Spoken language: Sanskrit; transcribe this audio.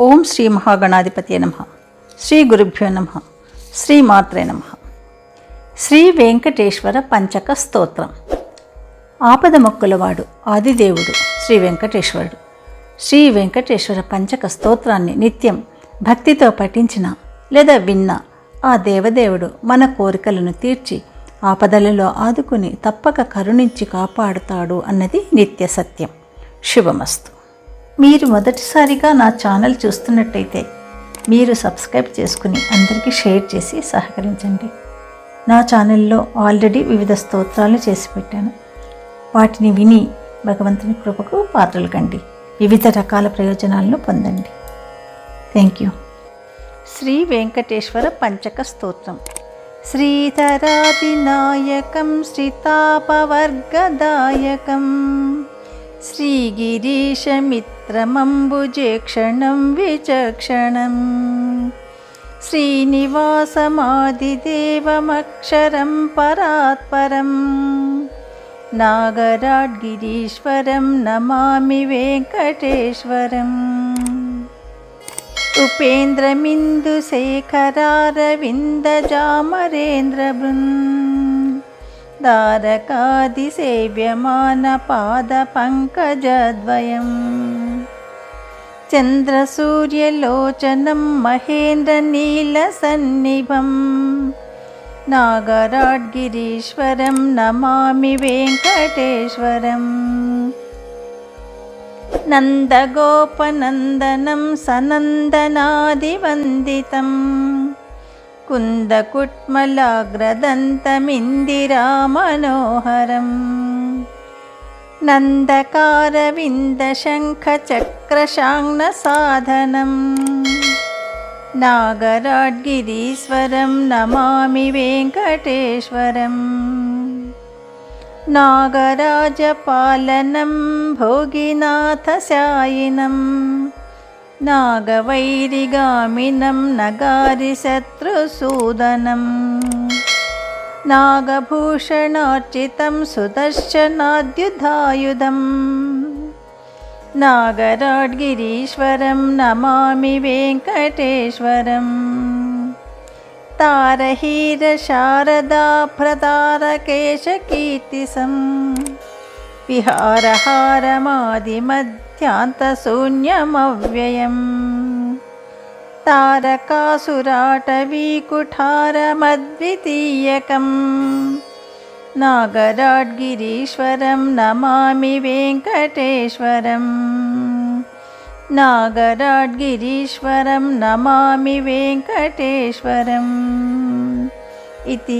ఓం శ్రీ మహాగణాధిపతి నమ. శ్రీ గురుభ్యో నమ. శ్రీ మాత్రే నమ. శ్రీ వెంకటేశ్వర పంచక స్తోత్రం. ఆపద మొక్కులవాడు ఆదిదేవుడు శ్రీ వెంకటేశ్వరుడు. శ్రీ వెంకటేశ్వర పంచక స్తోత్రాన్ని నిత్యం భక్తితో పఠించిన లేదా విన్న ఆ దేవదేవుడు మన కోరికలను తీర్చి ఆపదలలో ఆదుకుని తప్పక కరుణించి కాపాడుతాడు అన్నది నిత్య సత్యం. శుభమస్తు. మీరు మొదటిసారిగా నా ఛానల్ చూస్తున్నట్టయితే మీరు సబ్స్క్రైబ్ చేసుకుని అందరికీ షేర్ చేసి సహకరించండి. నా ఛానల్లో ఆల్రెడీ వివిధ స్తోత్రాలు చేసి పెట్టాను. వాటిని విని భగవంతుని కృపకు పాత్రలు కండి. వివిధ రకాల ప్రయోజనాలను పొందండి. థ్యాంక్ యూ శ్రీ వెంకటేశ్వర పంచక స్తోత్రం. శ్రీతాపవర్గదాయకం. श्रीगिरीशमित्रमम्बुजे क्षणं विचक्षणम्। श्रीनिवासमादिदेवमक्षरं परात्परम्। नागराड्गिरीश्वरं नमामि वेङ्कटेश्वरम्। उपेन्द्रमिन्दुशेखरारविन्दजामरेन्द्रबृन् दारकादिसेव्यमानपादपङ्कजद्वयम् चन्द्रसूर्यलोचनं महेन्द्रनीलसन्निभं नागराड्गिरीश्वरं नमामि वेङ्कटेश्वरम् नन्दगोपनन्दनं सनन्दनादिवन्दितम् कुन्दकुट्मलाग्रदन्तमिन्दिरामनोहरम्। नन्दकारविन्दशङ्खचक्रशाङ्नसाधनम्। नागराड्गिरीश्वरं नमामि वेङ्कटेश्वरम्। नागराजपालनं भोगिनाथशायिनं नागवैरिगामिनं नगारिशत्रुसूदनं नागभूषणार्चितं सुदर्शनाद्युधायुधम्। नागराड्गिरीश्वरं नमामि वेङ्कटेश्वरम्। तारहीरशारदाप्रतारकेशकीर्तिसं विहारहारमादिमध्यान्तशून्यमव्ययम् तारकासुराटवीकुठारमद्वितीयकम् नागराड्गिरीश्वरं नमामि वेङ्कटेश्वरम् नागराड्गिरीश्वरं नमामि वेङ्कटेश्वरम् इति